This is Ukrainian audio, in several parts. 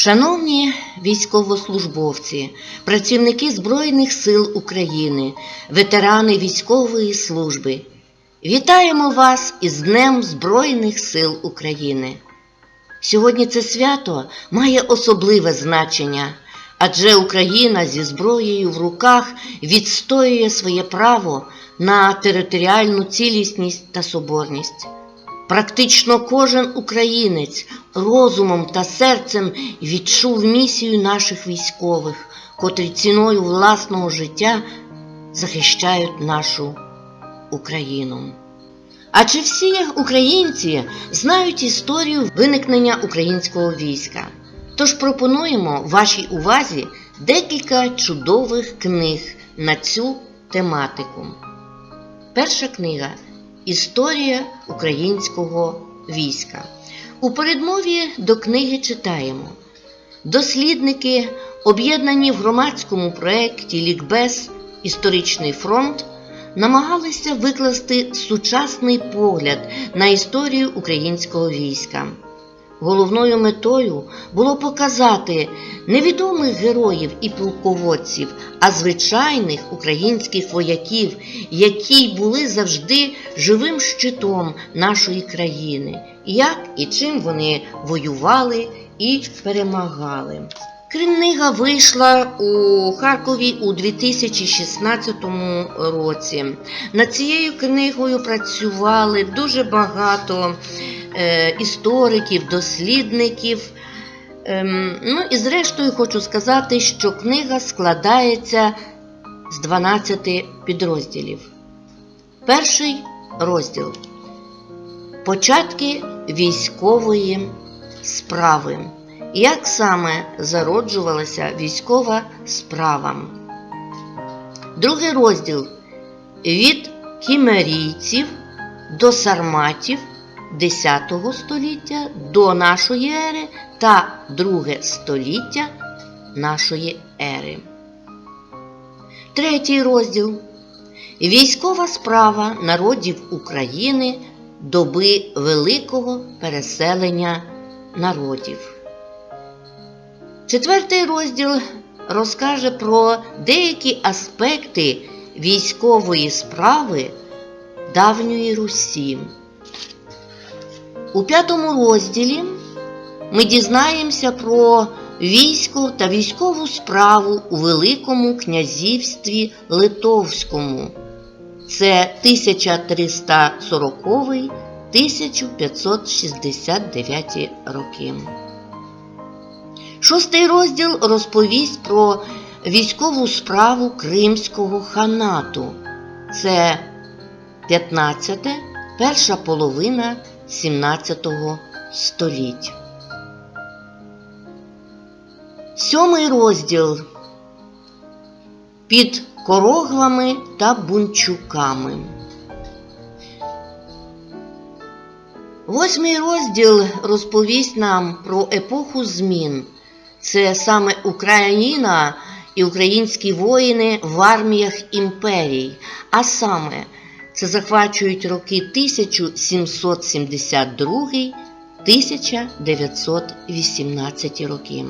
Шановні військовослужбовці, працівники Збройних сил України, ветерани військової служби, вітаємо вас із Днем Збройних сил України. Сьогодні це свято має особливе значення, адже Україна зі зброєю в руках відстоює своє право на територіальну цілісність та соборність. Практично кожен українець розумом та серцем відчув місію наших військових, котрі ціною власного життя захищають нашу Україну. А чи всі українці знають історію виникнення українського війська? Тож пропонуємо вашій увазі декілька чудових книг на цю тематику. Перша книга Історія українського війська. У передмові до книги читаємо: дослідники, об'єднані в громадському проєкті Лікбез Історичний фронт, намагалися викласти сучасний погляд на історію українського війська. Головною метою було показати невідомих героїв і полководців, а звичайних українських вояків, які були завжди живим щитом нашої країни, як і чим вони воювали і перемагали. Книга вийшла у Харкові у 2016 році. Над цією книгою працювали дуже багато істориків, дослідників. Ем, ну і зрештою хочу сказати, що книга складається з 12 підрозділів. Перший розділ Початки військової справи. Як саме зароджувалася військова справа? Другий розділ від кімерійців до сарматів 10 століття до нашої ери та друге століття нашої ери. Третій розділ Військова справа народів України доби великого переселення народів. Четвертий розділ розкаже про деякі аспекти військової справи давньої Русі. У п'ятому розділі ми дізнаємося про військо та військову справу у Великому князівстві Литовському. Це 1340-1569 роки. Шостий розділ розповість про військову справу Кримського ханату. Це 15, перша половина 17 століття. Сьомий розділ під короглами та бунчуками. Восьмий розділ розповість нам про епоху змін. Це саме Україна і українські воїни в арміях імперій, а саме це захвачують роки 1772-1918 роки.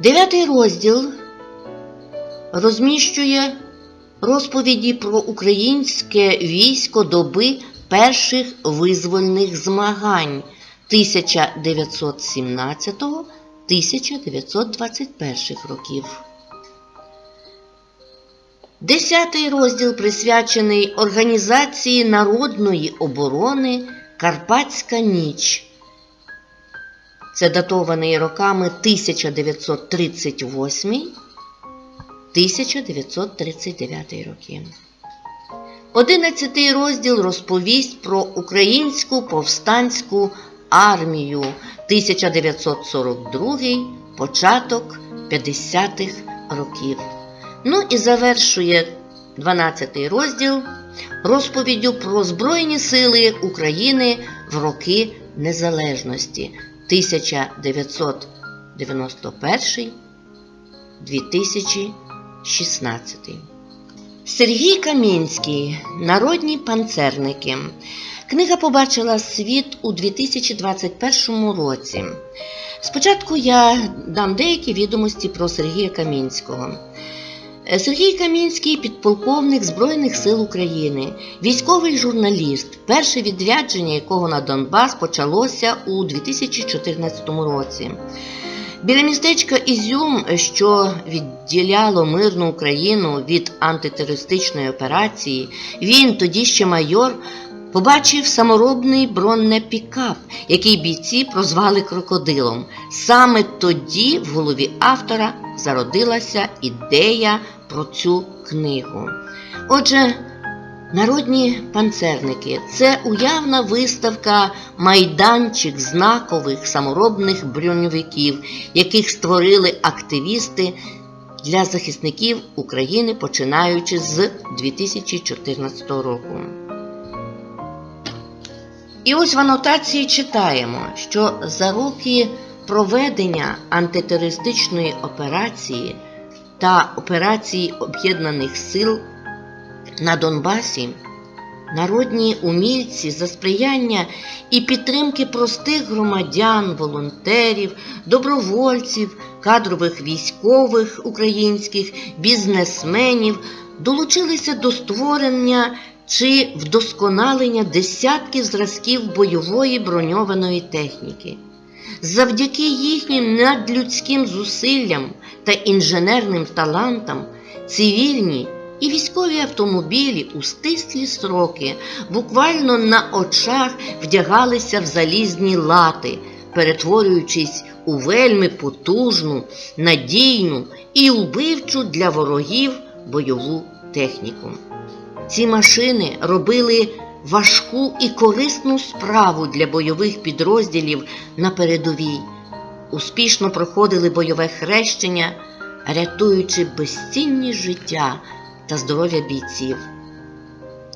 Дев'ятий розділ розміщує розповіді про українське військо доби перших визвольних змагань 1917-1921 років. Десятий розділ присвячений організації народної оборони Карпатська ніч. Це датований роками 1938-1939 роки. Одинадцятий розділ розповість про українську повстанську армію 1942 початок 50-х років. Ну і завершує 12 розділ розповіддю про Збройні Сили України в роки незалежності 1991 2016 Сергій Камінський Народні панцерники. Книга побачила світ у 2021 році. Спочатку я дам деякі відомості про Сергія Камінського. Е, Сергій Камінський підполковник Збройних сил України, військовий журналіст, перше відрядження якого на Донбас почалося у 2014 році. Біля містечка Ізюм, що відділяло мирну Україну від антитерористичної операції, він, тоді ще майор, побачив саморобний бронепікап, який бійці прозвали крокодилом. Саме тоді в голові автора зародилася ідея про цю книгу. Отже, Народні панцерники це уявна виставка майданчик знакових саморобних броньовиків, яких створили активісти для захисників України починаючи з 2014 року. І ось в анотації читаємо, що за роки проведення антитерористичної операції та операції Об'єднаних Сил на Донбасі народні умільці за сприяння і підтримки простих громадян, волонтерів, добровольців, кадрових військових українських, бізнесменів долучилися до створення чи вдосконалення десятків зразків бойової броньованої техніки. Завдяки їхнім надлюдським зусиллям та інженерним талантам цивільні і військові автомобілі у стислі сроки буквально на очах вдягалися в залізні лати, перетворюючись у вельми потужну, надійну і убивчу для ворогів бойову техніку. Ці машини робили важку і корисну справу для бойових підрозділів на передовій, успішно проходили бойове хрещення, рятуючи безцінні життя та здоров'я бійців.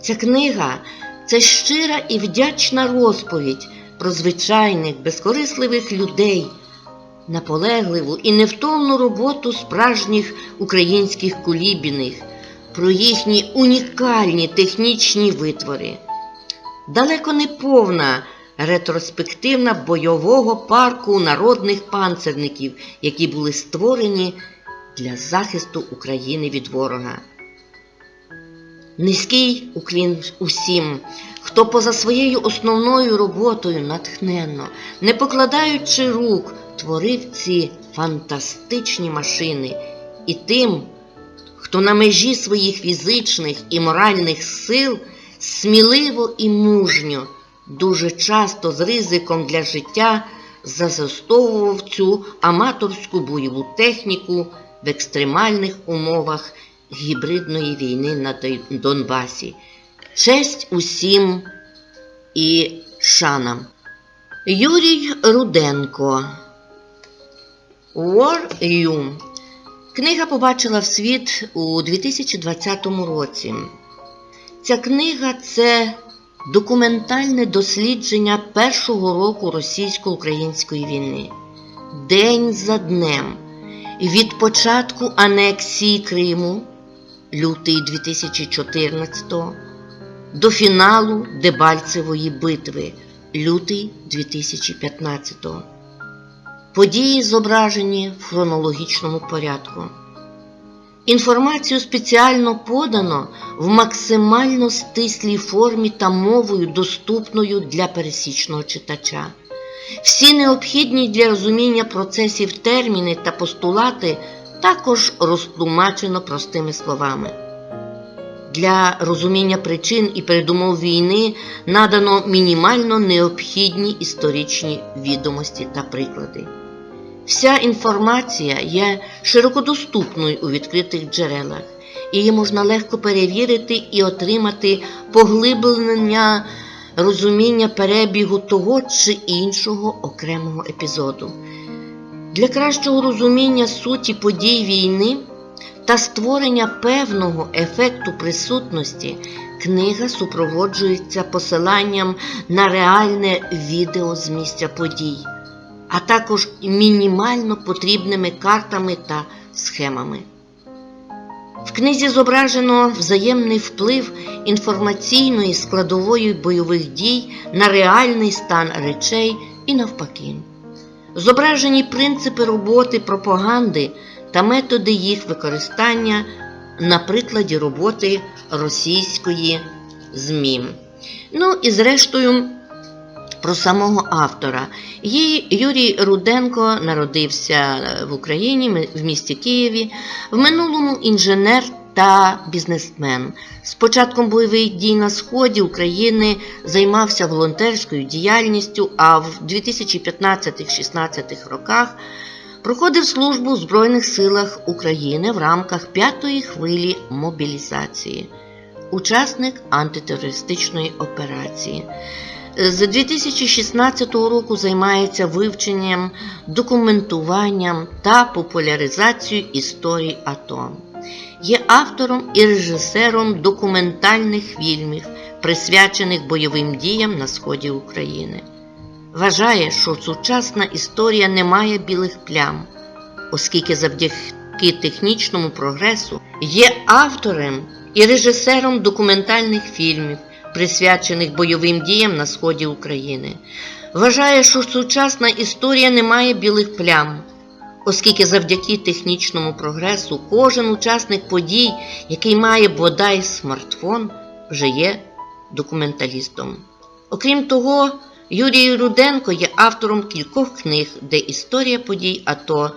Ця книга це щира і вдячна розповідь про звичайних, безкорисливих людей, наполегливу і невтомну роботу справжніх українських кулібіних, про їхні унікальні технічні витвори. Далеко не повна ретроспективна бойового парку народних панцерників, які були створені для захисту України від ворога. Низький уклін усім, хто поза своєю основною роботою натхненно, не покладаючи рук, творив ці фантастичні машини, і тим, хто на межі своїх фізичних і моральних сил сміливо і мужньо, дуже часто з ризиком для життя застосовував цю аматорську бойову техніку в екстремальних умовах гібридної війни на Донбасі. Честь усім і шанам. Юрій Руденко. War You. Книга побачила в світ у 2020 році. Ця книга це документальне дослідження першого року російсько-української війни. День за днем. Від початку анексії Криму лютий 2014 до фіналу Дебальцевої битви лютий 2015. Події зображені в хронологічному порядку. Інформацію спеціально подано в максимально стислій формі та мовою, доступною для пересічного читача. Всі необхідні для розуміння процесів терміни та постулати також розтлумачено простими словами. Для розуміння причин і передумов війни надано мінімально необхідні історичні відомості та приклади. Вся інформація є широкодоступною у відкритих джерелах, її можна легко перевірити і отримати поглиблення розуміння перебігу того чи іншого окремого епізоду. Для кращого розуміння суті подій війни та створення певного ефекту присутності книга супроводжується посиланням на реальне відео з місця подій, а також мінімально потрібними картами та схемами. В книзі зображено взаємний вплив інформаційної складової бойових дій на реальний стан речей і навпаки. Зображені принципи роботи пропаганди та методи їх використання на прикладі роботи російської ЗМІ. Ну і зрештою, про самого автора. Її Юрій Руденко народився в Україні, в місті Києві, в минулому інженер та бізнесмен. З початком бойових дій на сході України займався волонтерською діяльністю, а в 2015-16 роках проходив службу в Збройних силах України в рамках п'ятої хвилі мобілізації, учасник антитерористичної операції. З 2016 року займається вивченням, документуванням та популяризацією історії АТО. Є автором і режисером документальних фільмів, присвячених бойовим діям на сході України. Вважає, що сучасна історія не має білих плям, оскільки завдяки технічному прогресу є автором і режисером документальних фільмів присвячених бойовим діям на сході України. Вважає, що сучасна історія не має білих плям, оскільки завдяки технічному прогресу кожен учасник подій, який має бодай смартфон, вже є документалістом. Окрім того, Юрій Руденко є автором кількох книг, де історія подій АТО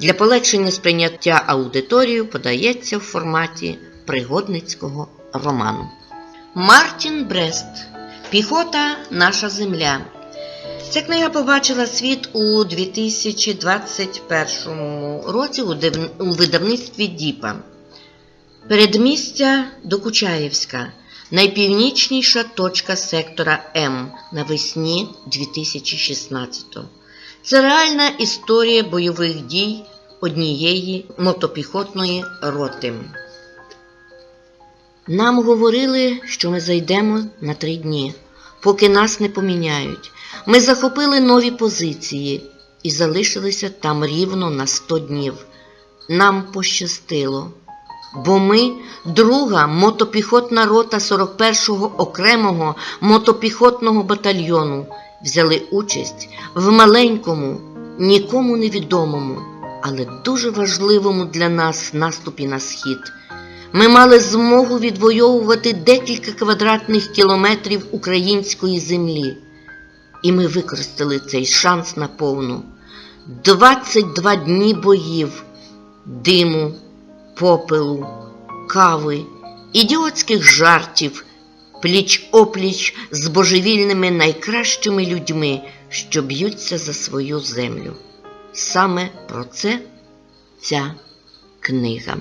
для полегшення сприйняття аудиторією подається в форматі пригодницького роману. Мартін Брест Піхота Наша Земля. Ця книга побачила світ у 2021 році у видавництві Діпа. Передмістя Докучаєвська. Найпівнічніша точка сектора М навесні 2016 Це реальна історія бойових дій однієї мотопіхотної роти. Нам говорили, що ми зайдемо на три дні, поки нас не поміняють. Ми захопили нові позиції і залишилися там рівно на 100 днів. Нам пощастило, бо ми, друга мотопіхотна рота 41-го окремого мотопіхотного батальйону, взяли участь в маленькому, нікому невідомому, але дуже важливому для нас наступі на схід. Ми мали змогу відвоювати декілька квадратних кілометрів української землі. І ми використали цей шанс наповну. 22 дні боїв, диму, попелу, кави, ідіотських жартів, пліч опліч з божевільними найкращими людьми, що б'ються за свою землю. Саме про це ця книга.